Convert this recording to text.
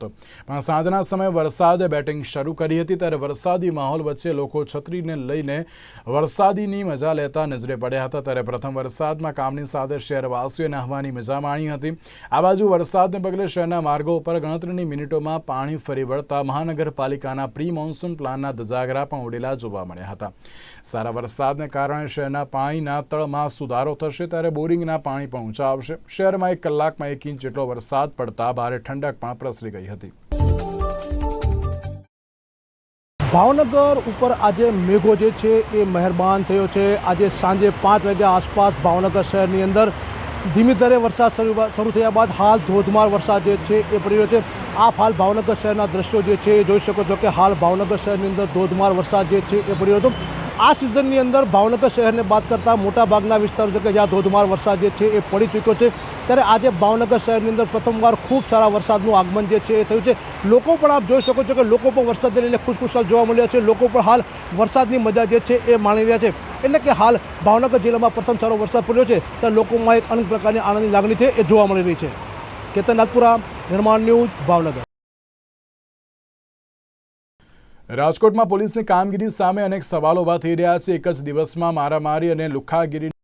હતો. પણ સાંજના સમયે વરસાદે બેટિંગ શરૂ કરી હતી ત્યારે વરસાદી માહોલ વચ્ચે લોકો છત્રીને લઈને વરસાદીની મજા લેતા નજરે પડ્યા હતા. ત્યારે પ્રથમ વરસાદમાં કામની સાથે શહેરવાસીઓએ નાહવાની મજા માણી હતી. આ બાજુ વરસાદને પગલે શહેરના માર્ગો ઉપર ગણતરીની મિનિટોમાં પાણી ફરી વળતા મહાનગરપાલિકાના પ્રી મોન્સૂન પ્લાનના ધજાગરા પણ ઉડેલા જોવા મળ્યા હતા. સારા વરસાદને કારણે શહેરના પાણીના તળમાં સુધારો થશે ત્યારે બોરિંગના પાણી પણ ઊંચા આવશે. શહેરમાં એક કલાકમાં એક ઇંચ જેટલો વરસાદ પડતા ભારે ઠંડક પણ પ્રસરી ગઈ હતી. ભાવનગર ઉપર આજે મેઘો જે છે એ મહેરબાન થયો છે. આજે સાંજે પાંચ વાગ્યા આસપાસ ભાવનગર શહેરની અંદર ધીમી દરે વરસાદ શરૂ શરૂ થયા બાદ હાલ ધોધમાર વરસાદ જે છે એ પડી રહ્યો છે. આપ હાલ ભાવનગર શહેરના દ્રશ્યો જે છે એ જોઈ શકો છો કે હાલ ભાવનગર શહેરની અંદર ધોધમાર વરસાદ જે છે એ પડી રહ્યો હતો. આ સિઝનની અંદર ભાવનગર શહેરને બાદ કરતાં મોટા ભાગના વિસ્તારો છે કે જ્યાં ધોધમાર વરસાદ જે છે એ પડી ચૂક્યો છે, ત્યારે આજે ભાવનગર શહેરની અંદર પ્રથમવાર ખૂબ સારા વરસાદનું આગમન જે છે એ થયું છે. લોકો પણ આપ જોઈ શકો છો કે લોકો પણ વરસાદને લઈને ખુશખુશાલ જોવા મળ્યા છે. લોકો પણ હાલ વરસાદની મજા જે છે એ માણી રહ્યા છે. એટલે કે હાલ ભાવનગર જિલ્લામાં પ્રથમ સારો વરસાદ પડ્યો છે, ત્યારે લોકોમાં એક અનેક પ્રકારની આનંદની લાગણી છે એ જોવા મળી રહી છે. કેતન નાગપુરા નિર્માણ ન્યૂઝ, ભાવનગર. રાજકોટમાં પોલીસની કામગીરી સામે અનેક સવાલો ઊભા થઈ રહ્યા છે. એક જ દિવસમાં મારામારી અને લુખ્ખાગીરી